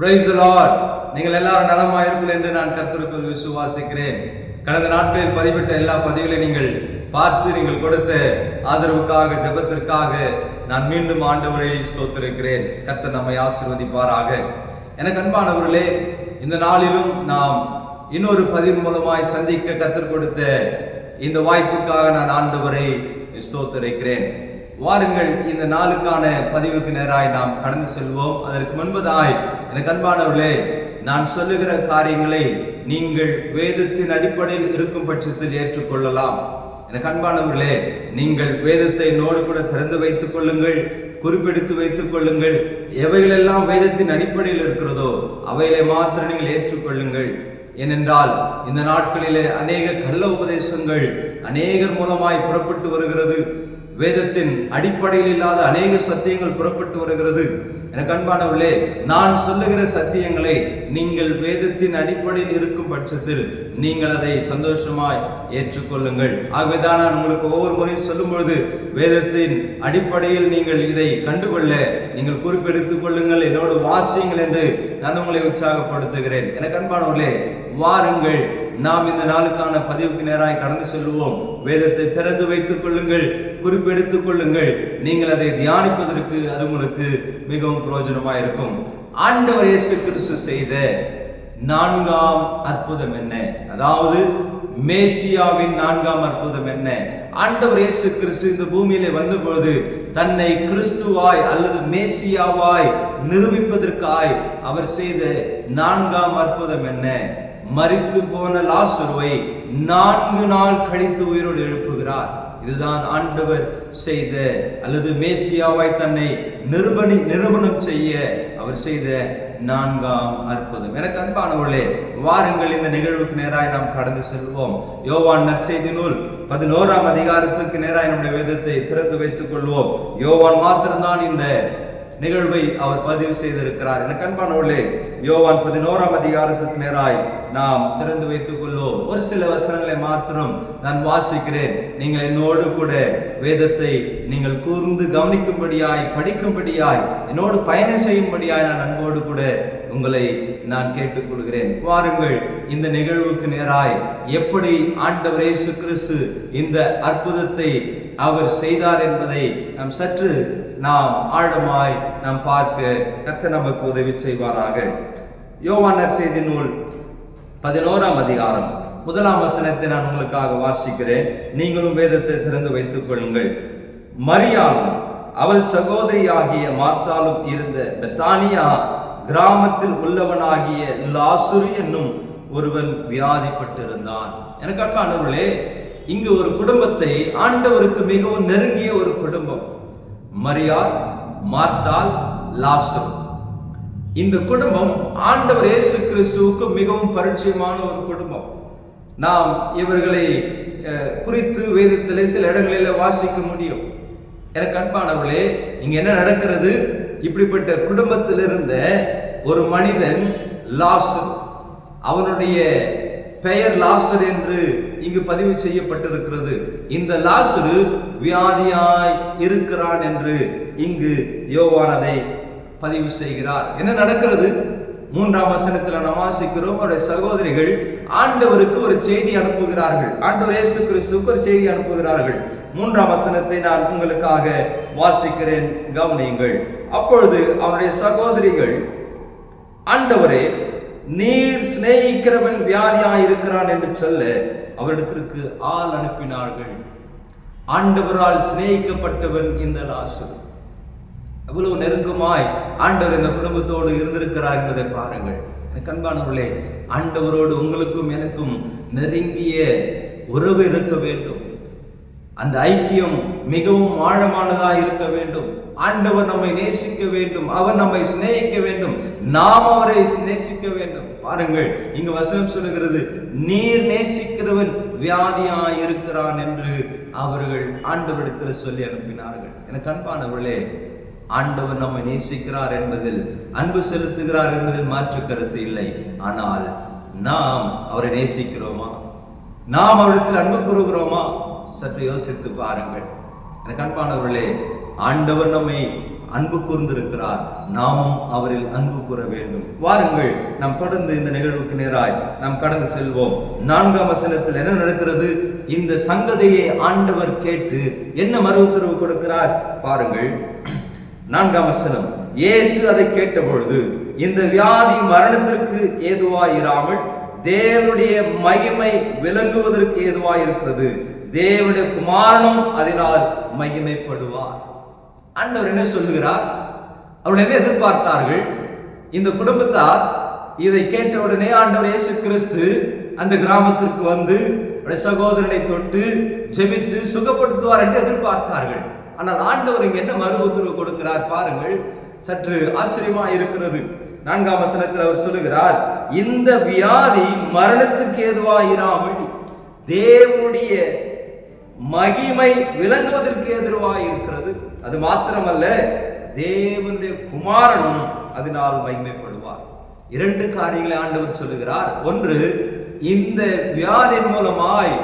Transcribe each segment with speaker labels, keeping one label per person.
Speaker 1: Price Lord நீங்கள் எல்லாரும் நலமா என்று நான் கர்த்தருக்குள் விசுவாசிக்கிறேன். கடந்த நாட்களில் பதிவிட்ட எல்லா பதிவுகளையும் நீங்கள் பார்த்து நீங்கள் கொடுத்த ஆதரவுக்காக ஜெபத்திற்காக நான் மீண்டும் ஆண்டவரை ஸ்தோத்திருக்கிறேன். கர்த்தர் நம்மை ஆசிர்வதிப்பாராக. எனக்கு அன்பானவர்களே இந்த நாளிலும் நாம் இன்னொரு பதிவு மூலமாய் சந்திக்க கத்தர் கொடுத்த இந்த வாய்ப்புக்காக நான் ஆண்டவரை ஸ்தோத்திருக்கிறேன். வாருங்கள் இந்த நாளுக்கான பதிவுக்கு நேராய் நாம் கடந்து செல்வோம். அதற்கு முன்பதாய் எனக்கு அன்பானவர்களே நான் சொல்லுகிற காரியங்களை நீங்கள் வேதத்தின் அடிப்படையில் இருக்கும் பட்சத்தில் ஏற்றுக்கொள்ளலாம். எனக்கு அன்பானவர்களே நீங்கள் வேதத்தை நோடு கூட திறந்து வைத்துக் கொள்ளுங்கள் குறிப்பெடுத்து வைத்துக் கொள்ளுங்கள். எவைகளெல்லாம் வேதத்தின் அடிப்படையில் இருக்கிறதோ அவைகளை மாத்திர நீங்கள் ஏற்றுக்கொள்ளுங்கள். ஏனென்றால் இந்த நாட்களிலே அநேக கள்ள உபதேசங்கள் அநேகர் மூலமாய் புறப்பட்டு வருகிறது. வேதத்தின் அடிப்படையில் இல்லாத அநேக சத்தியங்கள் புறப்பட்டு வருகிறது. எனக்கு அன்பானவர்களே நான் சொல்லுகிற சத்தியங்களை நீங்கள் வேதத்தின் அடிப்படையில் இருக்கும் பட்சத்தில் நீங்கள் அதை சந்தோஷமாய் ஏற்றுக்கொள்ளுங்கள். ஆகவேதான் நான் உங்களுக்கு ஒவ்வொரு முறையும் சொல்லும் பொழுது வேதத்தின் அடிப்படையில் நீங்கள் இதை கண்டுகொள்ள நீங்கள் குறிப்பெடுத்துக் கொள்ளுங்கள். என்னோடு வாசியுங்கள் என்று நான் உங்களை உற்சாகப்படுத்துகிறேன். எனக்கு அன்பானவர்களே வாருங்கள். நாம் இந்த நாளுக்கான பதிவுக்கு நேராய் கடந்து செல்வோம் வேதத்தை திறந்து வைத்துக் கொள்ளுங்கள் குறிப்பெடுத்துக் கொள்ளுங்கள். நீங்கள் அதை தியானிப்பதற்கு அது உங்களுக்கு மிகவும் பிரயோஜனமா இருக்கும் ஆண்டவர் இயேசு கிறிஸ்து செய்த நான்காம் அற்புதம் என்ன? அதாவது மேசியாவின் நான்காம் அற்புதம் என்ன? ஆண்டவர் இயேசு கிறிஸ்து இந்த பூமியிலே வந்தபொழுது தன்னை கிறிஸ்துவாய் அல்லது மேசியாவாய் நிரூபிப்பதற்காய் அவர் செய்த நான்காம் அற்புதம் என்ன? மறித்து போன லாசுருவை நான்கு நாள் கழித்து உயிரோடு எழுப்புகிறார். இதுதான் ஆண்டவர் செய்த அல்லது மேசியாவாய் தன்னை நிருபணி நிரூபணம் செய்ய அவர் செய்த நான்காம் அற்புதம். எனக்கு அன்பானவர்களே வாருங்கள் இந்த நிகழ்வுக்கு நேராய் நாம் கடந்து செல்வோம். யோவான் நற்செய்தி நூல் பதினோராம் அதிகாரத்திற்கு நேராய் நம்முடைய வேதத்தை திறந்து வைத்துக் கொள்வோம். யோவான் மாத்திரம்தான் இந்த நிகழ்வை அவர் பதிவு செய்திருக்கிறார். என அன்பானவர்களே யோவான் பதினோராம் அதிகாரத்துக்கு நேராய் நாம் திறந்து வைத்துக் கொள்வோம். ஒரு சில வசனங்களை மாத்திரம் நான் வாசிக்கிறேன். நீங்கள் என்னோடு கூட வேதத்தை நீங்கள் கூர்ந்து கவனிக்கும்படியாய் படிக்கும்படியாய் என்னோடு பயணம் செய்யும்படியாய் நான் அன்போடு கூட உங்களை நான் கேட்டுக்கொள்கிறேன். வாருங்கள் இந்த நிகழ்வுக்கு நேராய் எப்படி ஆண்டவர் இயேசு கிறிஸ்து இந்த அற்புதத்தை அவர் செய்தார் என்பதை நாம் சற்று நாம் ஆழமாய் நாம் பார்க்க கத்த நமக்கு உதவி செய்வாராக. யோவானர் செய்தி நூல் பதினோராம் அதிகாரம். முதலாம் வசனத்தை நான் உங்களுக்காக வாசிக்கிறேன். நீங்களும் வேதத்தை திறந்து வைத்துக் கொள்ளுங்கள். மரியாளும் அவள் சகோதரியாகிய மார்த்தாலும் இருந்த பெத்தானியா கிராமத்தில் உள்ளவனாகிய லாசுரு என்னும் ஒருவன் வியாதிப்பட்டிருந்தான். எனக்காக அன்பானவர்களே இங்கு ஒரு குடும்பத்தை ஆண்டவருக்கு மிகவும் நெருங்கிய ஒரு குடும்பம். மரியார் மார்த்தால் லாசர். இந்த குடும்பம் ஆண்டவர் இயேசு கிறிஸ்துவுக்கு மிகவும் பரிச்சயமான ஒரு குடும்பம். நாம் இவர்களை குறித்து வேதத்திலே சில இடங்களில் வாசிக்க முடியும். எனக்கு அன்பானவர்களே இங்க என்ன நடக்கிறது? இப்படிப்பட்ட குடும்பத்தில் இருந்த ஒரு மனிதன் லாசர். அவனுடைய பெயர் லாசர் என்று இங்கு பதிவு செய்யப்பட்டிருக்கிறது. இந்த லாசரு வியாதியாய் இருக்கிறான் என்று இங்கு யோவானதை பதிவு செய்கிறார். என்ன நடக்கிறது? மூன்றாம் வசனத்தில் நமாசிக்கிறோம் வாசிக்கிறோம் அவருடைய சகோதரிகள் ஆண்டவருக்கு ஒரு செய்தி அனுப்புகிறார்கள். ஆண்டவர் இயேசு கிறிஸ்துக்கு ஒரு செய்தி அனுப்புகிறார்கள். மூன்றாம் வசனத்தை நான் உங்களுக்காக வாசிக்கிறேன் கவனியுங்கள். அப்பொழுது அவருடைய சகோதரிகள் ஆண்டவரே நீர் சிநேகிக்கிறவன் வியாதியாய் இருக்கிறான் என்று சொல்ல அவரிடத்திற்கு ஆள் அனுப்பினார்கள். ஆண்டவரால் சிநேகிக்கப்பட்டவன் இந்த லாசரு எவ்வளவு நெருக்கமாய் ஆண்டவர் இந்த குடும்பத்தோடு இருந்திருக்கிறார் என்பதை பாருங்கள். எனக்கு அன்பானவர்களே ஆண்டவரோடு உங்களுக்கும் எனக்கும் நெருங்கிய உறவு இருக்க வேண்டும். அந்த ஐக்கியம் மிகவும் ஆழமானதா இருக்க வேண்டும். ஆண்டவர் நம்மை நேசிக்க வேண்டும். அவர் நம்மை சிநேகிக்க வேண்டும். நாம் அவரை நேசிக்க வேண்டும். பாருங்கள் இங்கு வசனம் சொல்லுகிறது நீர் நேசிக்கிறவன் வியாதியா இருக்கிறான் என்று அவர்கள் ஆண்டவரிடத்தில் சொல்லி அனுப்பினார்கள். எனக்கு அன்பானவர்களே ஆண்டவர் நம்மை நேசிக்கிறார் என்பதில் அன்பு செலுத்துகிறார் என்பதில் மாற்று கருத்து இல்லை. ஆனால் நாம் அவரை நேசிக்கிறோமா? நாம் அவரிடத்தில் அன்பு கூறுகிறோமா? சற்று யோசித்து பாருங்கள். எனக்கு அன்பானவர்களே ஆண்டவர் நம்மை அன்பு கூர்ந்திருக்கிறார். நாமும் அவரில் அன்பு கூற வேண்டும். வாருங்கள் நாம் தொடர்ந்து இந்த நிகழ்வுக்கு நேராய் நாம் கடந்து செல்வோம். நான்காம் வசனத்தில் என்ன நடக்கிறது? இந்த சங்கதியை ஆண்டவர் கேட்டு என்ன மறு உத்தரவு கொடுக்கிறார்? பாருங்கள். நான்காம் வசனம் இயேசு அதை கேட்டபொழுது இந்த வியாதி மரணத்திற்கு ஏதுவாயிராமல் தேவனுடைய மகிமை விளங்குவதற்கு ஏதுவாயிருக்கிறது. தேவனுடைய குமாரனும் அதனால் மகிமைப்படுவார். ஆண்டவர் என்ன சொல்லுகிறார்? அவர்கள் என்ன எதிர்பார்த்தார்கள்? இந்த குடும்பத்தார் இதை கேட்ட உடனே ஆண்டவர் இயேசு கிறிஸ்து அந்த கிராமத்திற்கு வந்து சகோதரனை தொட்டு ஜெபித்து சுகப்படுத்துவார் என்று எதிர்பார்த்தார்கள். ஆனால் ஆண்டவர் இங்க என்ன மறு உத்தரவு கொடுக்கிறார் பாருங்கள். சற்று ஆச்சரியமா இருக்கிறது. நான்காம் வசனத்தில் அவர் சொல்லுகிறார் இந்த வியாதி மரணத்துக்கு ஏதுவாயிராமல் தேவனுடைய மகிமை விளங்குவதற்கு எதிர்வாக இருக்கிறது. அது மாத்திரமல்ல தேவனுடைய குமாரனும் அதனால் மகிமைப்படுவார். இரண்டு காரியங்களை ஆண்டவர் சொல்லுகிறார். ஒன்று இந்த வியாதியின் மூலமாய்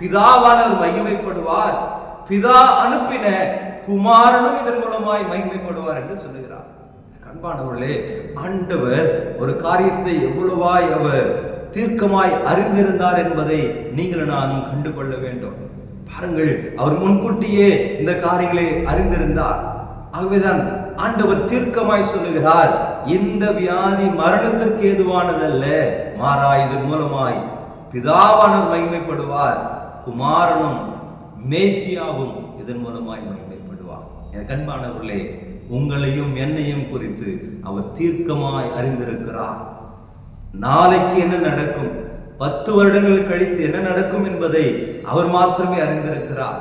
Speaker 1: பிதாவானவர் மகிமைப்படுவார். பிதா அனுப்பின குமாரனும் இதன் மூலமாய் மகிமைப்படுவார் என்று சொல்லுகிறார். அன்பானவர்களே ஆண்டவர் ஒரு காரியத்தை எவ்வளவாய் அவர் தீர்க்கமாய் அறிந்திருந்தார் என்பதை நீங்கள் நானும் கண்டுகொள்ள வேண்டும். பாருங்கள் அவர் முன்கூட்டியே இந்த காரியங்களை அறிந்திருந்தார். ஆகவேதான் ஆண்டவர் தீர்க்கமாய் சொல்லுகிறார் இந்த வியாதி மரணத்திற்கு ஏதுவானதல்ல மாறா இதன் மூலமாய் பிதாவானவர் மகிமைப்படுவார் குமாரனும் மேசியாவும் இதன் மூலமாய் மகிமைப்படுவார். என் கண்பானவர்களே உங்களையும் என்னையும் குறித்து அவர் தீர்க்கமாய் அறிந்திருக்கிறார். நாளைக்கு என்ன நடக்கும்? பத்து வருடங்கள் கழித்து என்ன நடக்கும் என்பதை அவர் மாத்திரமே அறிந்திருக்கிறார்.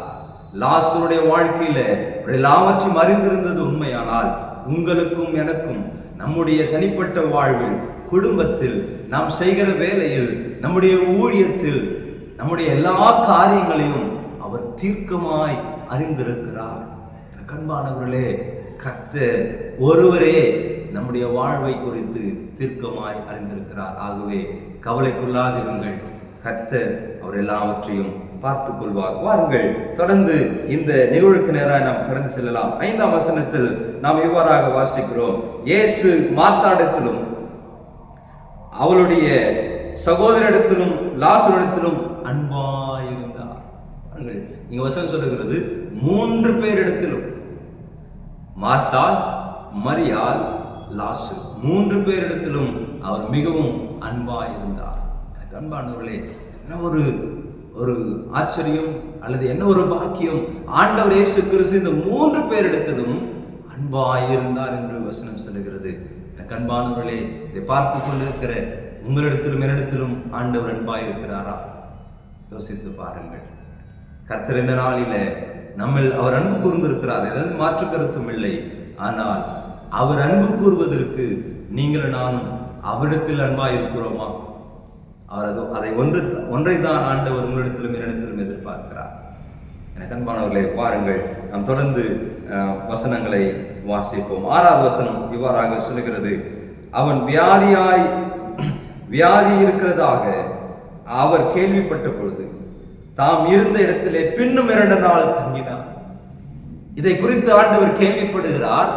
Speaker 1: லாசருடைய வாழ்க்கையில எல்லாவற்றையும் அறிந்திருந்தது உண்மையானால் உங்களுக்கும் எனக்கும் நம்முடைய தனிப்பட்ட வாழ்வில் குடும்பத்தில் நாம் செய்கிற வேலையில் நம்முடைய ஊழியத்தில் நம்முடைய எல்லா காரியங்களையும் அவர் தீர்க்கமாய் அறிந்திருக்கிறார். கண்பானவர்களே கத்த ஒருவரே நம்முடைய வாழ்வை குறித்து தீர்க்கமாய் அறிந்திருக்கிறார். ஆகவே கவலைக்குள்ளாதிருங்கள். கர்த்தர் அவர் எல்லாவற்றையும் பார்த்துக் கொள்வார் வாருங்கள் தொடர்ந்து இந்த நிகழ்வுக்கு நேராக நாம் கடந்து செல்லலாம். ஐந்தாம் வசனத்தில் நாம் இவ்வாறாக வாசிக்கிறோம். இயேசு மாத்தாடத்திலும் அவளுடைய சகோதரிடத்திலும் லாசரிடத்திலும் அன்பாயிருந்தார். பாருங்கள் இங்க வசனம் சொல்லுகிறது மூன்று பேரிடத்திலும் மார்த்தாள் மரியால் லாசு மூன்று பேரிடத்திலும் அவர் மிகவும் அன்பாயிருந்தார் எனக்கு அன்பானவர்களே என்ன ஒரு ஒரு ஆச்சரியம் அல்லது என்ன ஒரு பாக்கியம்? ஆண்டவர் இயேசு கிறிஸ்து இந்த மூன்று பேரிடத்திலும் அன்பாயிருந்தார் என்று வசனம் சொல்லுகிறது. எனக்கு அன்பானவர்களே இதை பார்த்து கொண்டிருக்கிற உங்களிடத்திலும் என்னிடத்திலும் ஆண்டவர் அன்பாயிருக்கிறாரா யோசித்து பாருங்கள். கர்த்தர் இந்த நாளில நம்மில் அவர் அன்பு கூர்ந்திருக்கிறார். எதாவது மாற்று கருத்தும் இல்லை. ஆனால் அவர் அன்பு கூறுவதற்கு நீங்களும் நானும் அவரிடத்தில் அன்பா இருக்கிறோமா? அவரது அதை ஒன்று ஒன்றை தான் ஆண்டவர் உங்களிடத்திலும் என்னிடத்திலும் எதிர்பார்க்கிறார். எனக்கு அன்பானவர்களே பாருங்கள் நாம் தொடர்ந்து வசனங்களை வாசிப்போம். ஆறாவது வசனம் இவ்வாறாக சொல்லுகிறது. அவன் வியாதியாய் வியாதி இருக்கிறதாக அவர் கேள்விப்பட்ட பொழுது தாம் இருந்த இடத்திலே பின்னும் இரண்டு நாள் தங்கினார். இதை குறித்து ஆண்டவர் கேள்விப்படுகிறார்.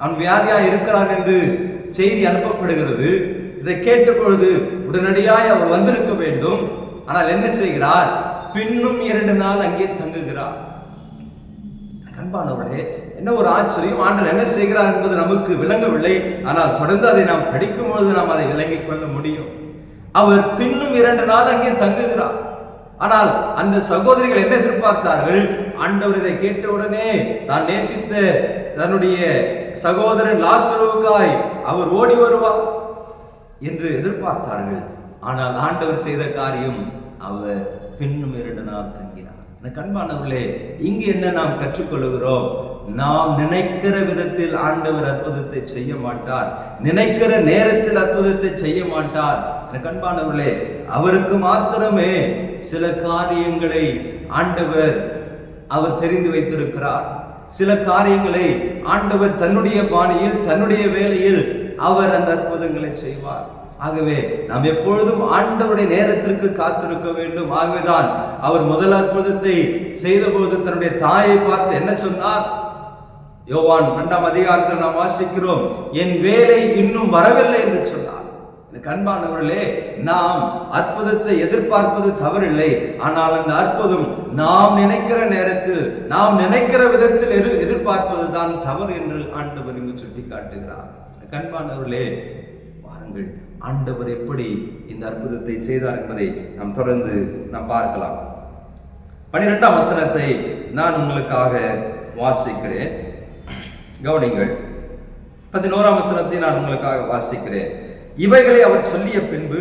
Speaker 1: அவன் வியாதியாய் இருக்கிறான் என்று செய்தி அனுப்பப்படுகிறது. இதை கேட்ட பொழுது உடனடியாய் அவர் வந்திருக்க வேண்டும். ஆனால் என்ன செய்கிறார்? பின்னும் இரண்டு நாள் அங்கே தங்குகிறார். அன்பானவர்களே என்ன ஒரு ஆச்சரியம். ஆண்டவர் என்ன செய்கிறார் என்பது நமக்கு விளங்கவில்லை. ஆனால் தொடர்ந்து அதை நாம் படிக்கும் பொழுது நாம் அதை விளங்கிக் கொள்ள முடியும். அவர் பின்னும் இரண்டு நாள் அங்கே தங்குகிறார். ஆனால் அந்த சகோதரிகள் என்ன எதிர்பார்த்தார்கள்? ஆண்டவர் இதை கேட்டவுடனே தான் நேசித்த தன்னுடைய சகோதரன் லாசருவுக்காய் அவர் ஓடி வருவார் என்று எதிர்பார்த்தார்கள். ஆனால் ஆண்டவர் செய்த காரியம் அவர் பின்னும் இரண்டு நாள் தங்கினார். எனக்கு அன்பானவர்களே இங்கு என்ன நாம் கற்றுக்கொள்கிறோம்? நாம் நினைக்கிற விதத்தில் ஆண்டவர் அற்புதத்தை செய்ய மாட்டார். நினைக்கிற நேரத்தில் அற்புதத்தை செய்ய மாட்டார். எனக்கு அன்பானவர்களே அவருக்கு மாத்திரமே சில காரியங்களை ஆண்டவர் அவர் தெரிந்து வைத்திருக்கிறார். சில காரியங்களை ஆண்டவர் தன்னுடைய பாணியில் தன்னுடைய வேலையில் அவர் அந்த அற்புதங்களை செய்வார். ஆகவே நாம் எப்பொழுதும் ஆண்டவருடைய நேரத்திற்கு காத்திருக்க வேண்டும். ஆகவேதான் அவர் முதல் அற்புதத்தை செய்தபோது தன்னுடைய தாயை பார்த்து என்ன சொன்னார்? யோவான் இரண்டாம் அதிகாரத்தில் நாம் வாசிக்கிறோம் என் வேலை இன்னும் வரவில்லை என்று சொன்னார். கண்பானவர்களே நாம் அற்புதத்தை எதிர்பார்ப்பது தவறில்லை. ஆனால் அந்த அற்புதம் நாம் நினைக்கிற நேரத்தில் நாம் நினைக்கிற விதத்தில் எதிர் எதிர்பார்ப்பது தான் தவறு என்று ஆண்டவர் இங்கு சுட்டி காட்டுகிறார் கண்பானவர்களே வாருங்கள். ஆண்டவர் எப்படி இந்த அற்புதத்தை செய்தார் என்பதை நாம் தொடர்ந்து நாம் பார்க்கலாம். பனிரெண்டாம் வசனத்தை நான் உங்களுக்காக வாசிக்கிறேன். கவனிங்கள். பதினோராம் வசனத்தை நான் உங்களுக்காக வாசிக்கிறேன். இவைகளை அவர் சொல்லிய பின்பு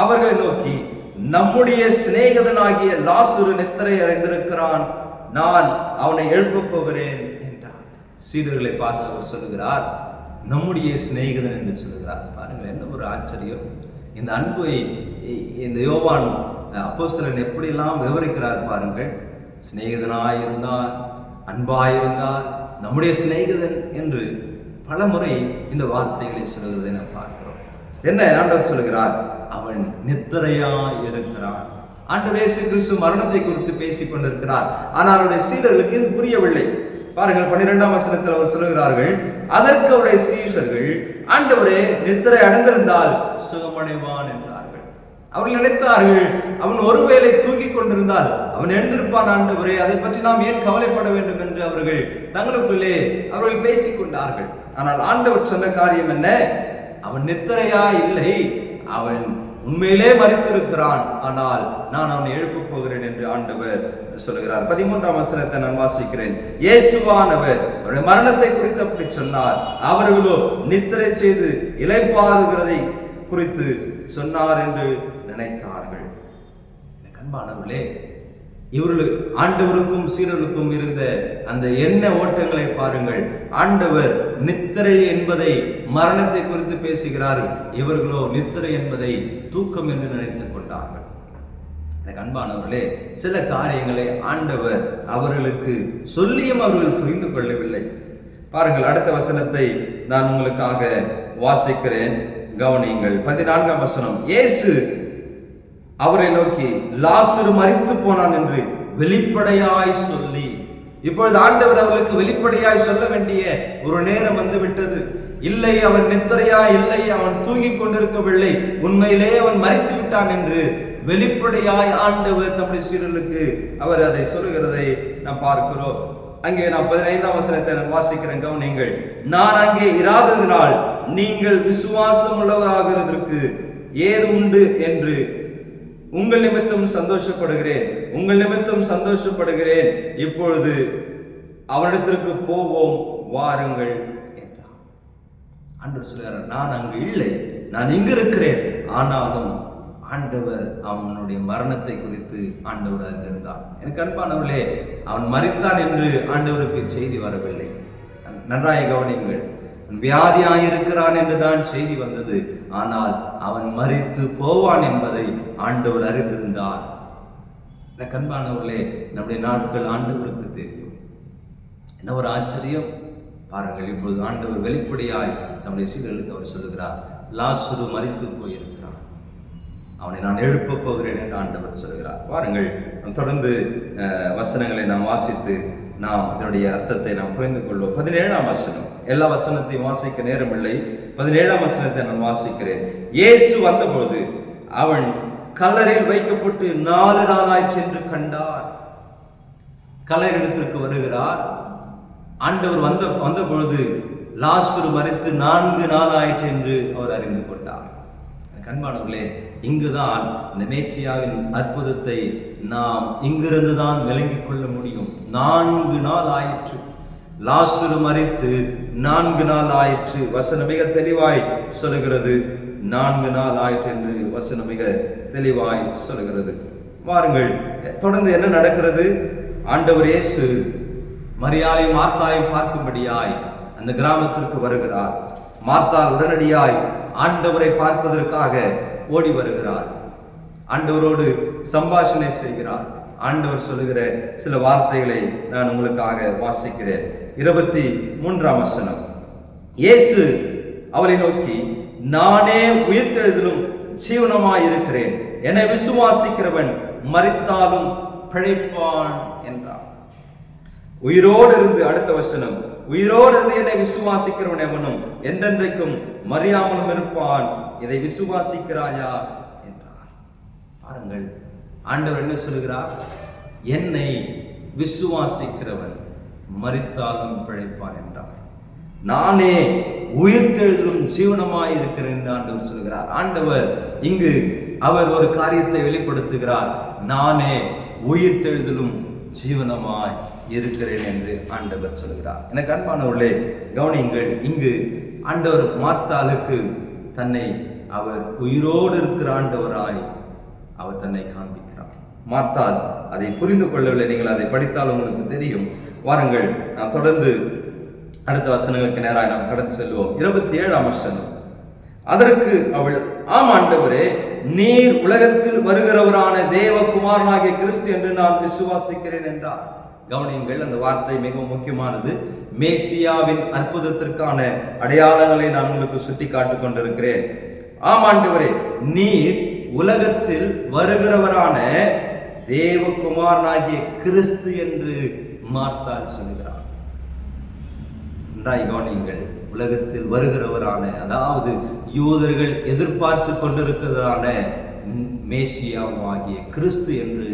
Speaker 1: அவர்களை நோக்கி நம்முடைய சிநேகிதனாகிய லாசுரு நித்திரை அடைந்திருக்கிறான். நான் அவனை எழுப்பப் போகிறேன் என்றார். சீடர்களை பார்த்து அவர் சொல்லுகிறார் நம்முடைய சிநேகிதன் என்று சொல்லுகிறார். பாருங்கள் என்ன ஒரு ஆச்சரியம். இந்த அன்பை இந்த யோவான் அப்போஸ்தலன் எப்படியெல்லாம் விவரிக்கிறார் பாருங்கள். சிநேகிதனாய் இருந்தார் அன்பாயிருந்தார் நம்முடைய சிநேகிதன் என்று பல முறை இந்த வார்த்தைகளை சொல்கிறதை நாம் பார்க்கிறோம். என்ன ஆண்டவர் சொல்கிறார் அவன் நித்திரையா இருக்கிறான். ஆண்டவர் இயேசு கிறிஸ்து மரணத்தை குறித்து பேசிக் கொண்டிருக்கிறார். ஆனால் அவருடைய சீடர்களுக்கு இது புரியவில்லை. பாருங்கள் பன்னிரெண்டாம் வசனத்தில் அவர் சொல்லுகிறார்கள் அதற்கு அவருடைய சீஷர்கள் ஆண்டவரே நித்திரை அடைந்திருந்தால் சுகமடைவான் என்றார்கள். அவர்கள் நினைத்தார்கள் அவன் ஒருவேளை தூங்கிக் கொண்டிருந்தால் அவன் எழுந்திருப்பான் ஆண்டவரே அதை பற்றி நாம் ஏன் கவலைப்பட வேண்டும்? என்று அவர்கள் தங்களுக்குள்ளே அவர்கள் பேசிக் கொண்டார்கள். ஆனால் ஆண்டவர் சொன்ன காரியம் என்ன? அவன் நித்திரையா இல்லை. அவன் உண்மையிலே மறித்திருக்கிறான் ஆனால் நான் அவனை எழுப்பப் போகிறேன் என்று ஆண்டவர் சொல்கிறார். பதிமூன்றாம் வசனத்தை நான் வாசிக்கிறேன். இயேசுவானவர் அவருடைய மரணத்தை குறித்து அப்படி சொன்னார். அவர்களோ நித்திரை செய்து இலைப்பாதுகிறதை குறித்து சொன்னார் என்று நினைத்தார்கள். எனக்கு அன்பானவர்களே இவர்கள் ஆண்டவருக்கும் சீரருக்கும் இருந்த அந்த எண்ண ஓட்டங்களை பாருங்கள். ஆண்டவர் நித்திரை என்பதை மரணத்தை குறித்து பேசுகிறார். இவர்களோ நித்திரை என்பதை தூக்கம் என்று நினைத்துக் கொண்டார்கள். எனக்கு அன்பானவர்களே சில காரியங்களை ஆண்டவர் அவர்களுக்கு சொல்லியும் அவர்கள் புரிந்து கொள்ளவில்லை. பாருங்கள் அடுத்த வசனத்தை நான் உங்களுக்காக வாசிக்கிறேன். கவனியுங்கள். பதினான்காம் வசனம். இயேசு அவரை நோக்கி லாசரு மறித்து போனான் என்று வெளிப்படையாய் சொல்லி. இப்பொழுது ஆண்டவர் அவர்களுக்கு வெளிப்படையாய் சொல்ல வேண்டிய ஒரு நேரம் வந்து விட்டது. இல்லை அவன் நித்திரையா? இல்லை அவன் தூங்கிக் கொண்டிருக்கவில்லை. உண்மையிலே அவன் மறித்து விட்டான் என்று வெளிப்படையாய் ஆண்டவர் தம்முடைய சீரலுக்கு அவர் அதை சொல்லுகிறதை நாம் பார்க்கிறோம். அங்கே நான் பதினைந்தாம் வசனத்தை நான் வாசிக்கிறேன் கவனிங்கள் நான் அங்கே இராததினால் நீங்கள் விசுவாசம் உள்ளவராகிறதற்கு ஏது உண்டு? என்று உங்கள் நிமித்தம் சந்தோஷப்படுகிறேன். உங்கள் நிமித்தம் சந்தோஷப்படுகிறேன். இப்பொழுது அவனிடத்திற்கு போவோம் வாருங்கள் என்றார் ஆண்டவர் சொல்கிறார் நான் அங்கு இல்லை நான் இங்கு இருக்கிறேன். ஆனாலும் ஆண்டவர் அவனுடைய மரணத்தை குறித்து ஆண்டவர் அறிந்திருந்தார். எனக்கு அன்பானவர்களே அவன் மறித்தான் என்று ஆண்டவருக்கு செய்தி வரவில்லை. நன்றாய கவனியுங்கள். வியாதியாயிருக்கிறான் என்றுதான் செய்தி வந்தது. ஆனால் அவன் மறித்து போவான் என்பதை ஆண்டவர் அறிந்திருந்தார். கண்பானவர்களே நம்முடைய நாட்கள் ஆண்டவருக்கு தெரியும். என்ன ஒரு ஆச்சரியம்? பாருங்கள் இப்பொழுது ஆண்டவர் வெளிப்படையாய் நம்முடைய சீடர்களுக்கு அவர் சொல்கிறார் லாசுரு மறித்து போயிருக்கிறான். அவனை நான் எழுப்பப் போகிறேன் என்று ஆண்டவர் சொல்கிறார் பாருங்கள் தொடர்ந்து வசனங்களை நாம் வாசித்து நாம் இதனுடைய அர்த்தத்தை நாம் புரிந்து கொள்வோம். பதினேழாம் வசனம். எல்லா வசனத்தையும் வாசிக்க நேரமில்லை. பதினேழாம் வசனத்தை நான் வாசிக்கிறேன். இயேசு வந்தபோது அவன் கல்லறையில் வைக்கப்பட்டு நாலு நாளாயிற்று என்று கண்டார். கல்லறையிடத்திற்கு வருகிறார். ஆண்டவர் வந்த வந்த பொழுது லாசுரு மறித்து நான்கு நாள் ஆயிற்று என்று அவர் அறிந்து கொண்டார். கண்பானவர்களே இங்குதான் இந்த மேசியாவின் அற்புதத்தை நாம் இங்கிருந்து தான் விளங்கிக் கொள்ள முடியும். நான்கு நாள் ஆயிற்று. லாசுரு மறைத்து நான்கு நாள் ஆயிற்று. வசனம் மிக தெளிவாய் சொல்லுகிறது. நான்கு நாள் ஆயிற்று என்று வசனம் மிக தெளிவாய் சொல்லுகிறது. வாருங்கள் தொடர்ந்து என்ன நடக்கிறது? ஆண்டவர் இயேசு மரியாதையும் மார்த்தாலையும் பார்க்கும்படியாய் அந்த கிராமத்திற்கு வருகிறார். மார்த்தால் உடனடியாய் ஆண்டவரை பார்ப்பதற்காக ஓடி வருகிறார். ஆண்டவரோடு சம்பாஷணை செய்கிறார். ஆண்டவர் சொல்லுகிற சில வார்த்தைகளை நான் உங்களுக்காக வாசிக்கிறேன். இருபத்தி மூன்றாம் வசனம். இயேசு அவரை நோக்கி நானே உயிர்த்தெழுதலும் ஜீவனமாய் இருக்கிறேன். என்னை விசுவாசிக்கிறவன் மறித்தாலும் பிழைப்பான் என்றார். உயிரோடு இருந்து அடுத்த வசனம். உயிரோடு இருந்து என்னை விசுவாசிக்கிறவன் எவனும் என்றென்றைக்கும் மறியாமலும் இருப்பான். இதை விசுவாசிக்கிறாயா பாருங்கள். ஆண்டவர் என்ன சொல்கிறார் என்னை விசுவாசிக்கிறவன் மறித்தாலும் பிழைப்பான் என்றார். நானே உயிர்த்தெழுதலும் ஜீவனமாய் இருக்கிறேன் என்று ஆண்டவர் சொல்கிறார் ஆண்டவர் இங்கு அவர் ஒரு காரியத்தை வெளிப்படுத்துகிறார். நானே உயிர்த்தெழுதலும் ஜீவனமாய் இருக்கிறேன் என்று ஆண்டவர் சொல்கிறார் எனக்கு அன்பானவர்களே கவனியுங்கள். இங்கு ஆண்டவர் மாத்தாளுக்கு தன்னை அவர் உயிரோடு இருக்கிற ஆண்டவராய் அவர் தன்னை காண்பிக்கிறார். மார்த்தால் அதை புரிந்து கொள்ளவில்லை. நீங்கள் அதை படித்தால் உங்களுக்கு தெரியும். வாருங்கள் நாம் தொடர்ந்து அடுத்த வசனங்களுக்கு நேராக நாம் கடந்து செல்வோம். இருபத்தி ஏழாம் வசனம். அதற்கு அவள் ஆம் ஆண்டவரே நீர் உலகத்தில் வருகிறவரான தேவகுமாரனாகிய கிறிஸ்து என்று நான் விசுவாசிக்கிறேன் என்றார். கவனியுங்கள் அந்த வார்த்தை மிகவும் முக்கியமானது. மேசியாவின் அற்புதத்திற்கான அடையாளங்களை நான் உங்களுக்கு சுட்டி காட்டிக் கொண்டிருக்கிறேன் ஆமாண்டவரே நீர் உலகத்தில் வருகிறவரான தேவகுமாரனாகிய கிறிஸ்து என்று மார்த்தாள் சொல்கிறார். நன்றாய் கவனியுங்கள் உலகத்தில் வருகிறவரான அதாவது யூதர்கள் எதிர்பார்த்து கொண்டிருக்கிறதான மேசியாவாகிய கிறிஸ்து என்று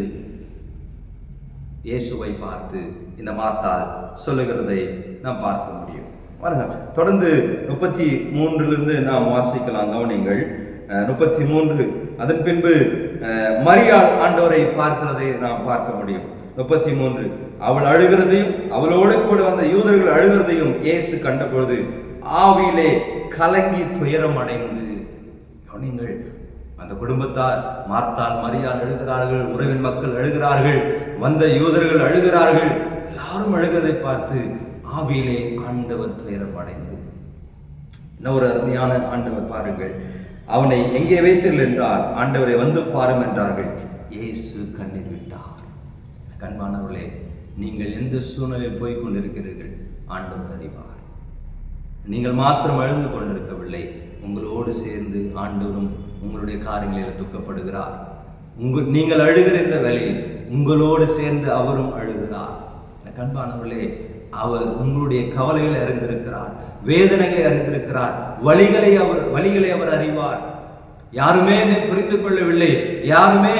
Speaker 1: இயேசுவை பார்த்து இந்த மாத்தால் சொல்லுகிறதை நாம் பார்க்க முடியும். பாருங்க தொடர்ந்து முப்பத்தி மூன்றிலிருந்து நாம் வாசிக்கலாம் கவனிங்கள் அஹ், முப்பத்தி மூன்று அதன் பின்பு அஹ், மரியாள் ஆண்டவரை பார்க்கிறதை நாம் பார்க்க முடியும். முப்பத்தி மூன்று அவள் அழுகிறதையும் அவளோடு கூட வந்த யூதர்கள் அழுகிறதையும் இயேசு கண்டபொழுது ஆவியிலே கலங்கி துயரம் அடைந்து கவனிங்கள் அந்த குடும்பத்தார் மாத்தால் மரியாள் அழுகிறார்கள் உறவின் மக்கள் அழுகிறார்கள் வந்த யூதர்கள் அழுகிறார்கள் எல்லாரும் அழுகிறதை பார்த்து ஆவியிலே ஆண்டவர் துயரம் அடைந்து. என்ன ஒரு அருமையான ஆண்டவர் பாருங்கள். அவனை எங்கே வைத்தீர்கள் என்றால் ஆண்டவரை வந்து பாரும் என்றார்கள். இயேசு கண்ணீர் விட்டார். கண்பானவர்களே நீங்கள் எந்த சூழ்நிலையில் போய் கொண்டிருக்கிறீர்கள்? ஆண்டவர் அறிவார். நீங்கள் மாத்திரம் அழுந்து கொண்டிருக்கவில்லை. உங்களோடு சேர்ந்து ஆண்டவரும் உங்களுடைய காரியங்களில் துக்கப்படுகிறார். உங்கள் நீங்கள் அழுகிற இந்த வேலையில் உங்களோடு சேர்ந்து அவரும் அழுகிறார். கண்பானவர்களே அவர் உங்களுடைய கவலைகளை அறிந்திருக்கிறார் வேதனைகளை அறிந்திருக்கிறார் வழிகளை அவர் வழிகளை அவர் அறிவார். யாருமே என்னை புரிந்து கொள்ளவில்லை. யாருமே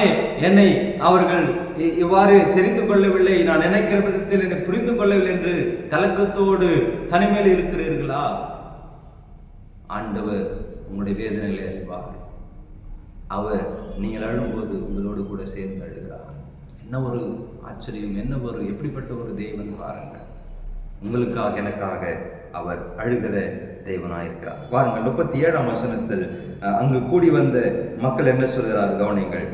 Speaker 1: என்னை அவர்கள் இவ்வாறு தெரிந்து கொள்ளவில்லை. நான் நினைக்கிற விதத்தில் என்னை புரிந்து கொள்ளவில்லை என்று கலக்கத்தோடு தனிமையில் இருக்கிறீர்களா? ஆண்டவர் உங்களுடைய வேதனைகளை அறிவார். அவர் நீங்கள் அழும்போது உங்களோடு கூட சேர்ந்து அழுகிறார். என்ன ஒரு ஆச்சரியம் என்ன ஒரு எப்படிப்பட்ட ஒரு தெய்வன் பாருங்கள். உங்களுக்காக எனக்காக அவர் அழுகிற தேவனாயிருக்கிறார் பாருங்கள் முப்பத்தி ஏழாம் வசனத்தில் அங்கு கூடி வந்த மக்கள் என்ன சொல்கிறார்? கவனிங்கள்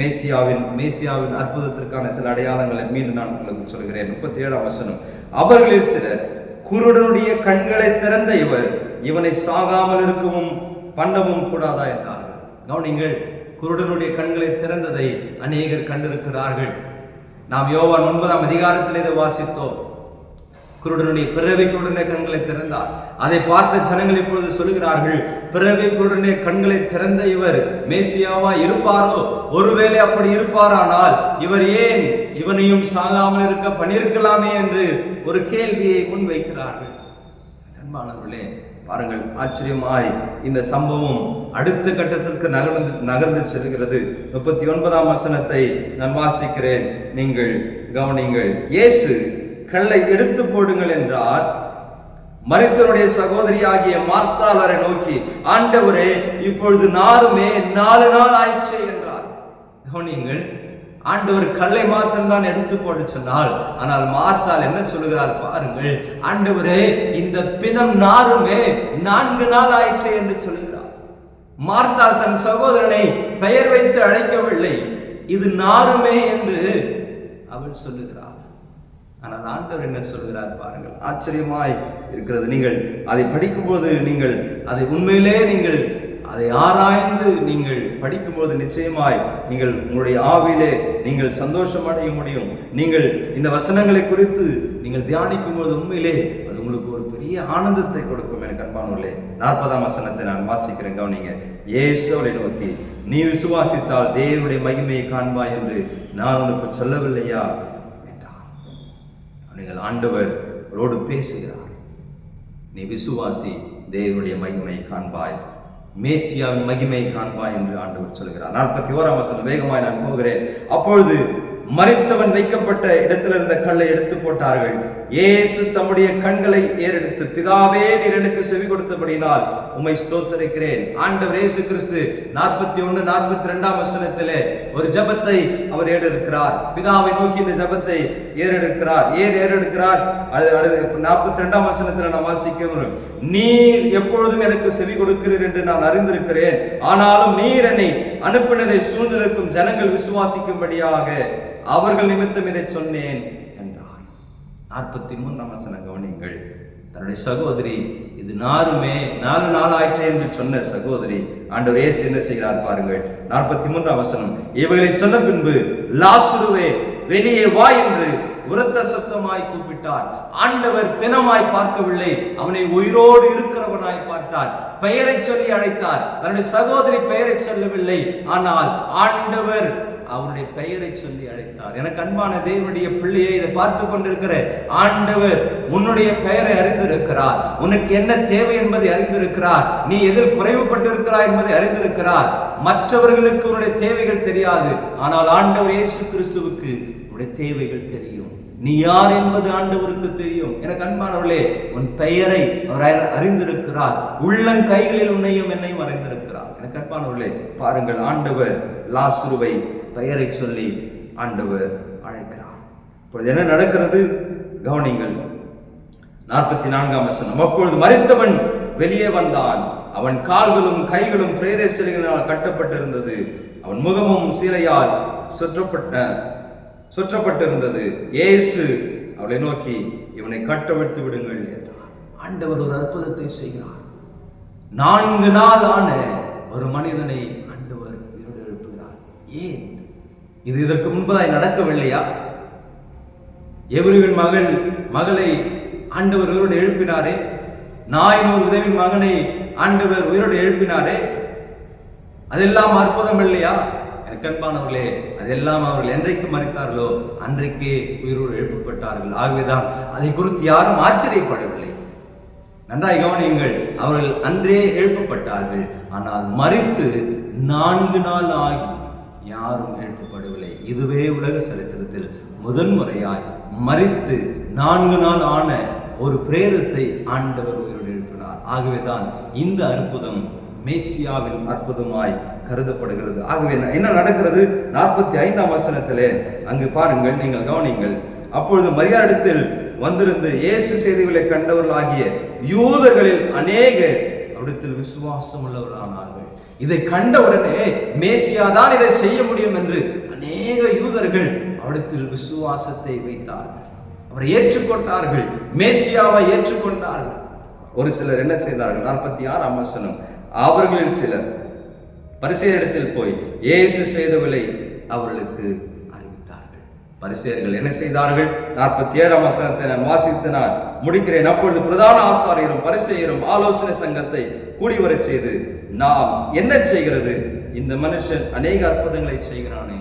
Speaker 1: மேசியாவின் மேசியாவின் அற்புதத்திற்கான சில அடையாளங்களை மீண்டும் நான் உங்களுக்கு சொல்கிறேன். முப்பத்தி ஏழாம் வசனம். அவர்களில் சிலர் குருடனுடைய கண்களை திறந்த இவர் இவனை சாகாமல் இருக்கவும் பண்ணவும் கூடாதா என்றார்கள். கவனிங்கள் குருடனுடைய கண்களை திறந்ததை அநேகர் கண்டிருக்கிறார்கள். நாம் யோவான் ஒன்பதாம் அதிகாரத்தில் இதை வாசித்தோம். குருடனுடைய பிறவி குருடனுடைய கண்களை திறந்தார். அதை பார்த்த ஜனங்கள் இப்பொழுது சொல்லுகிறார்கள் பிறவி குருடனுடைய கண்களை திறந்த இவர் மேசியாவா இருப்பாரோ? ஒருவேளை அப்படி இருப்பாரானால் இவர் ஏன் இவனையும் சாகாமல் இருக்க பண்ணியிருக்கலாமே? என்று ஒரு கேள்வியை முன்வைக்கிறார்கள். அன்பானவர்களே பாருங்கள் ஆச்சரியமாய் இந்த சம்பவம் அடுத்த கட்டத்திற்கு நகர்ந்து நகர்ந்து செல்கிறது. முப்பத்தி ஒன்பதாம் வசனத்தை நான் வாசிக்கிறேன். நீங்கள் கவனிங்கள் இயேசு கல்லை எடுத்து போடுங்கள் என்றார். மரித்தவருடைய சகோதரி ஆகிய மார்த்தாளரை நோக்கி ஆண்டவரே இப்பொழுது நாளுமே நாலு நாள் ஆயிற்றே என்றார். கவனியுங்கள் ஆண்டவர் கல்லை மாத்திரம்தான் எடுத்து போட சொன்னால் ஆனால் மார்த்தால் என்ன சொல்லுகிறார் பாருங்கள் ஆண்டவரே இந்த பிணம் நாருமே நான்கு நாள் ஆயிற்றே என்று சொல்லுகிறார். மார்த்தால் தன் சகோதரனை பெயர் வைத்து அழைக்கவில்லை இது நாருமே என்று அவள் சொல்லுகிறார் ஆனால் ஆண்டவர் என்ன சொல்கிறார் பாருங்கள் ஆச்சரியமாய் இருக்கிறது. நீங்கள் அதை படிக்கும்போது நீங்கள் அதை உண்மையிலே நீங்கள் அதை ஆராய்ந்து நீங்கள் படிக்கும்போது நிச்சயமாய் நீங்கள் உங்களுடைய ஆவிலே நீங்கள் சந்தோஷம் அடைய முடியும். நீங்கள் இந்த வசனங்களை குறித்து நீங்கள் தியானிக்கும் போது உண்மையிலே அது உங்களுக்கு ஒரு பெரிய ஆனந்தத்தை கொடுக்கும் எனக்கு அன்பானவர்களே. நாற்பதாம் வசனத்தை நான் வாசிக்கிறேன் கவனிங்க இயேசு அவளை நோக்கி நீ விசுவாசித்தால் தேவனுடைய மகிமையை காண்பாய் என்று நான் உனக்கு சொல்லவில்லையா? நீங்கள் ஆண்டவர் அவரோடு பேசுகிறார். நீ விசுவாசி தேவனுடைய மகிமை காண்பாய். மேசியாவின் மகிமை காண்பாய் என்று ஆண்டவர் சொல்கிறார். நாற்பத்தி ஓராம் வசனம் வேகமாய் நான் போகிறேன். அப்பொழுது மறைத்தவன் வைக்கப்பட்ட இடத்தில் இருந்த கல்லை எடுத்து போட்டார்கள். இயேசு தம்முடைய கண்களை ஏறெடுத்து பிதாவே நீர் எனக்கு செவி கொடுத்தபடினால் உம்மை ஸ்தோத்தரிக்கிறேன். ஆண்டவர் இயேசு கிறிஸ்து நாற்பத்தி ஒன்று நாற்பத்தி ரெண்டாம் வசனத்திலே ஒரு ஜெபத்தை அவர் ஏறெடுக்கிறார். பிதாவை நோக்கி இந்த ஜெபத்தை ஏறெடுக்கிறார். ஏர் ஏறெடுக்கிறார்? அது நாற்பத்தி ரெண்டாம் வசனத்தில் நான் வாசிக்கிறோம் நீர் எப்பொழுதும் எனக்கு செவி கொடுக்கிறீர் என்று நான் அறிந்திருக்கிறேன். ஆனாலும் நீர் என்னை அனுப்பினதை சூழ்ந்திருக்கும் ஜனங்கள் விசுவாசிக்கும்படியாக அவர்கள் நிமித்தம் இதை சொன்னேன். நாற்பத்தி மூன்றாம் வசனம் கவனிங்கள் தன்னுடைய சகோதரி இது நாருமே நாலு நாள் ஆயிற்று என்று சொன்ன சகோதரி ஆண்டவர் ஏசு என்ன செய்கிறார் பாருங்கள். நாற்பத்தி மூன்றாம் வசனம் இவைகளை சொன்ன பின்பு லாசுருவே வெளியே வா என்று உரத்த சத்தமாய் கூப்பிட்டார். ஆண்டவர் பிணமாய் பார்க்கவில்லை அவனை உயிரோடு இருக்கிறவனாய் பார்த்தார். பெயரை சொல்லி அழைத்தார். தன்னுடைய சகோதரி பெயரை சொல்லவில்லை ஆனால் ஆண்டவர் அவருடைய பெயரை சொல்லி அழைத்தார். எனக்கு அன்பான தேவனுடைய பிள்ளையை இதை பார்த்து கொண்டிருக்கிற ஆண்டவர் உன்னுடைய பெயரை அறிந்திருக்கிறார். உனக்கு என்ன தேவை என்பதை அறிந்திருக்கிறார். நீ எதில் குறைவுபட்டிருக்கிறாய் என்பதை அறிந்திருக்கிறார். மற்றவர்களுக்கு உன்னுடைய தேவைகள் தெரியாது. ஆனால் ஆண்டவர் இயேசு கிறிஸ்துவுக்கு உன்னுடைய தேவைகள் தெரியும். நீ யார் என்பது ஆண்டவருக்கு தெரியும். எனக்கு அன்பானவர்களே உன் பெயரை அவர் அறிந்திருக்கிறார். உள்ளங் கைகளில் உன்னையும் என்னையும் அறிந்திருக்கிறார். எனக்கு அன்பானவர்களே பாருங்கள் ஆண்டவர் லாசுருவை பெயரை சொல்லி ஆண்டவர் அழைக்கிறார். இப்பொழுது என்ன நடக்கிறது? கவனிங்கள் நாற்பத்தி நான்காம் வசனம். அப்பொழுது மறித்தவன் வெளியே வந்தான். அவன் கால்களும் கைகளும் பிரேத கட்டப்பட்டிருந்தது. அவன் முகமும் சீலையால் சுற்றப்பட்ட சுற்றப்பட்டிருந்தது. இயேசு அவளை நோக்கி இவனை கட்டவிழ்த்து விடுங்கள் என்றார் ஆண்டவர் ஒரு அற்புதத்தை செய்கிறார். நான்கு நாள் ஆன ஒரு மனிதனை ஆண்டவர் உயிரோடு எழுப்புகிறார். ஏன்? இது இதற்கு முன்பதாய் நடக்கவில்லையா? எவருவின் மகள் மகளை ஆண்டவர் உயிரோடு எழுப்பினாரே? நாயினூர் உதவின் மகனை ஆண்டவர் உயிரோடு எழுப்பினாரே? அதெல்லாம் அற்புதம் இல்லையா? எனக்கு அதெல்லாம் அவர்கள் என்றைக்கு மறித்தார்களோ அன்றைக்கே உயிரோடு எழுப்பப்பட்டார்கள். ஆகவேதான் அதை குறித்து யாரும் ஆச்சரியப்படவில்லை. நன்றாய் கவனியுங்கள் அவர்கள் அன்றே எழுப்பப்பட்டார்கள். ஆனால் மறித்து நான்கு நாள் ஆகி யாரும் எழுப்பப்படவில்லை இதுவே உலக சரித்திரத்தில் முதன்முறையாய் மறித்து நான்கு நாள் ஆன ஒரு பிரேதத்தை ஆண்டவர் உயிரோடு எழுப்பினார். ஆகவேதான் இந்த அற்புதம் மேசியாவின் அற்புதமாய் கருதப்படுகிறது. ஆகவே என்ன- என்ன நடக்கிறது? நாற்பத்தி ஐந்தாம் வசனத்திலே அங்கு பாருங்கள் நீங்கள் கவனிங்கள். அப்பொழுது மரியாதத்தில் வந்திருந்து இயேசு செய்திகளை கண்டவர்களாகிய யூதர்களில் அநேகர் அவரிடத்தில் விசுவாசம் உள்ளவர்களானார்கள். இதை கண்ட உடனே மேசியா தான் இதை செய்ய முடியும் என்று அநேக யூதர்கள் அவரிடத்தில் விசுவாசத்தை வைத்தார்கள். அவரை ஏற்றுக்கொண்டார்கள். மேசியாவை ஏற்றுக்கொண்டார்கள். ஒரு சிலர் என்ன செய்தார்கள்? நாற்பத்தி ஆறாம் வசனம். அவர்களில் சிலர் பரிசு இடத்தில் போய் இயேசு செய்தவளை அவர்களுக்கு பரிசேர்கள் என்ன செய்தார்கள்? நாற்பத்தி ஏழாம் வசனத்தை நான் வாசித்து நான் முடிக்கிறேன். அப்பொழுது பிரதான ஆசாரியரும் பரிசெயரும் ஆலோசனை சங்கத்தை கூடிவரச் செய்து நாம் என்ன செய்கிறது? இந்த மனுஷன் அநேக அற்புதங்களை செய்கிறானே.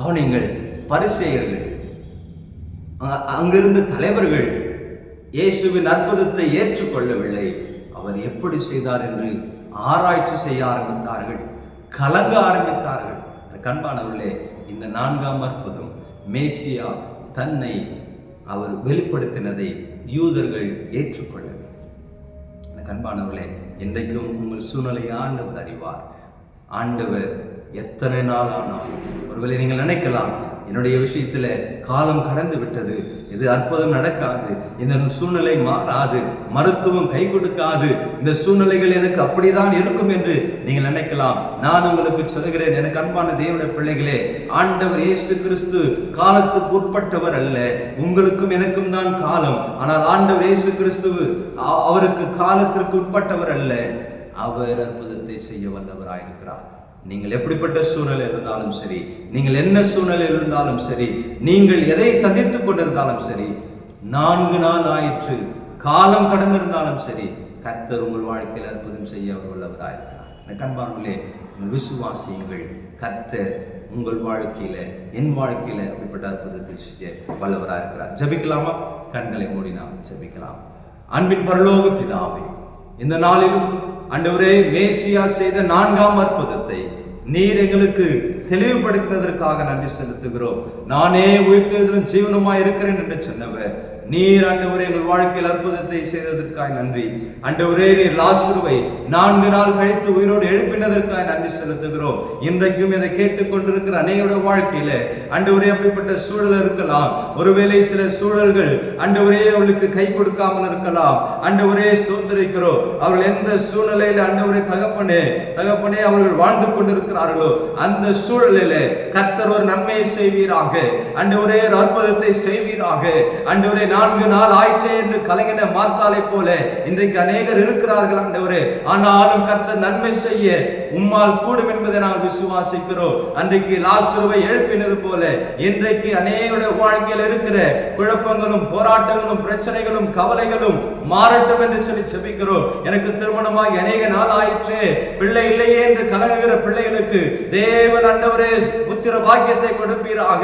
Speaker 1: கவனிங்கள் பரிசெயர்கள் அங்கிருந்த தலைவர்கள் இயேசுவின் அற்புதத்தை ஏற்றுக்கொள்ளவில்லை. அவர் எப்படி செய்தார் என்று ஆராய்ச்சி செய்ய ஆரம்பித்தார்கள் கலங்க ஆரம்பித்தார்கள். கண்பானவர்களே இந்த நான்காம் அற்புதம் மேசியா தன்னை அவர் வெளிப்படுத்தினதை யூதர்கள் ஏற்றுக்கொள்ளவில்லை கண்பானவர்களே என்றைக்கும் உங்கள் சூழ்நிலையை ஆண்டவர் அறிவார். ஆண்டவர் எத்தனை நாள் ஆனாலும் ஒருவேளை நீங்கள் நினைக்கலாம் என்னுடைய விஷயத்துல காலம் கடந்து விட்டது. இது அற்புதம் நடக்காது. இந்த சூழ்நிலை மாறாது. மருத்துவம் கை கொடுக்காது. இந்த சூழ்நிலைகள் எனக்கு அப்படிதான் இருக்கும் என்று நீங்கள் நினைக்கலாம். நான் உங்களுக்கு சொல்கிறேன் எனக்கு அன்பான தேவனுடைய பிள்ளைகளே ஆண்டவர் இயேசு கிறிஸ்து காலத்துக்கு உட்பட்டவர் அல்ல. உங்களுக்கும் எனக்கும் தான் காலம். ஆனால் ஆண்டவர் இயேசு கிறிஸ்து அவருக்கு காலத்திற்கு உட்பட்டவர் அல்ல. அவர் அற்புதத்தை செய்ய வல்லவராயிருக்கிறார். நீங்கள் எப்படிப்பட்ட சூழ்நிலை இருந்தாலும் சரி நீங்கள் என்ன சூழ்நிலை இருந்தாலும் சரி நீங்கள் எதை சந்தித்துக் கொண்டிருந்தாலும் சரி நான்கு நாள் ஆயிற்று காலம் கடந்திருந்தாலும் சரி கர்த்தர் உங்கள் வாழ்க்கையில் அற்புதம் செய்ய அவர் உள்ளவராயிருக்கிறார் உங்கள் விசுவாசியுங்கள். கர்த்தர் உங்கள் வாழ்க்கையில என் வாழ்க்கையில அப்படிப்பட்ட அற்புதத்தை செய்ய வல்லவராக இருக்கிறார். ஜபிக்கலாமா? கண்களை மூடி நாம் ஜபிக்கலாம். அன்பின் பரலோக பிதாவே இந்த நாளிலும் அண்டவரே மேசியா செய்த நான்காம் அற்புதத்தை நீர் எங்களுக்கு தெளிவுபடுத்தினதற்காக நன்றி செலுத்துகிறோம். நானே உயிர்த்தெழுதலும் ஜீவனமாய் இருக்கிறேன் என்று சொன்னவர் நீர் ஆண்டவரே எங்கள் வாழ்க்கையில் அற்புதத்தை செய்ததற்காய் நன்றி. ஆண்டவரே நீர் லாசுருவை நான்கு நாள் கழித்து உயிரோடு எழுப்பினதற்காக நன்றி செலுத்துகிறோம். இன்றைக்கும் இதை கேட்டுக்கொண்டிருக்கிற அனைவருடைய வாழ்க்கையில அண்டவரே அப்படிப்பட்ட சூழல் இருக்கலாம். ஒருவேளை சில சூழல்கள் அண்டவரே அவளுக்கு கை கொடுக்காமல் இருக்கலாம். அண்டவரே ஸ்தோத்தரிக்கிறோம். அவர்கள் எந்த சூழ்நிலையில அண்டவரே தகப்பனே தகப்பனே அவர்கள் வாழ்ந்து கொண்டிருக்கிறார்களோ அந்த சூழலிலே கத்தர் ஒரு நன்மையை செய்வீராக. அண்டவரே ஒரு அற்புதத்தை செய்வீராக. அண்டவரே நான்கு நாள் ஆயிற்றே என்று கலைஞன மார்த்தாலை போல இன்றைக்கு அநேகர் இருக்கிறார்கள் ஆண்டவரே. ஆனாலும் கர்த்தர் நன்மை செய்ய உம்மால் கூடும் என்பதை நாம் விசுவாசிக்கிறோம். அன்றைக்கு லாசுருவை எழுப்பினது போல இன்றைக்கு அநேகருடைய வாழ்க்கையில் இருக்கிற குழப்பங்களும் போராட்டங்களும் பிரச்சனைகளும் கவலைகளும் மாறட்டும் என்று சொல்லி செபிக்கிறோம். எனக்கு திருமணமாகி அநேக நாள் ஆயிற்றே. பிள்ளை இல்லையே என்று கலங்குகிற பிள்ளைகளுக்கு தேவன் அண்டவரே புத்திர பாக்கியத்தை கொடுப்பீராக.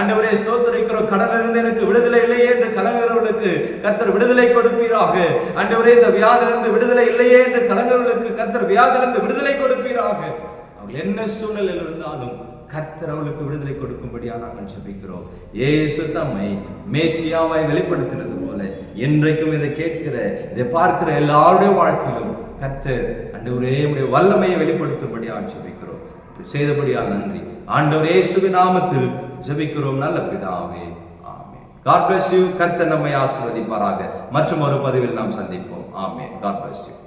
Speaker 1: அண்டவரே ஸ்தோத்திரிக்கிறோம். கடலிலிருந்து எனக்கு விடுதலை இல்லையே என்று கலங்க கலங்குகிறவர்களுக்கு கத்தர் விடுதலை கொடுப்பீராக. ஆண்டவரே இந்த வியாதிலிருந்து விடுதலை இல்லையே என்று கலங்குகிறவர்களுக்கு கத்தர் வியாதிலிருந்து விடுதலை கொடுப்பீராக. அவர்கள் என்ன சூழ்நிலையில் இருந்தாலும் கத்தர் அவளுக்கு விடுதலை கொடுக்கும்படியா நாங்கள் ஜெபிக்கிறோம். ஏசு தம்மை மேசியாவாய் வெளிப்படுத்தினது போல என்றைக்கும் இதை கேட்கிற இதை பார்க்கிற எல்லாருடைய வாழ்க்கையிலும் கர்த்தர் அண்டவரே உடைய வல்லமையை வெளிப்படுத்தும்படியா ஜெபிக்கிறோம். இப்படி செய்தபடியால் நன்றி. ஆண்டவர் இயேசுவின் நாமத்தில் ஜபிக்கிறோம். நல்ல பிதாவே காட் பிளஸ் யூ கர்த்த நம்மை ஆசிர்வதிப்பாராக. மற்றும் ஒரு பதிவில் நாம் சந்திப்போம். ஆமே காட் பிளஸ் யூ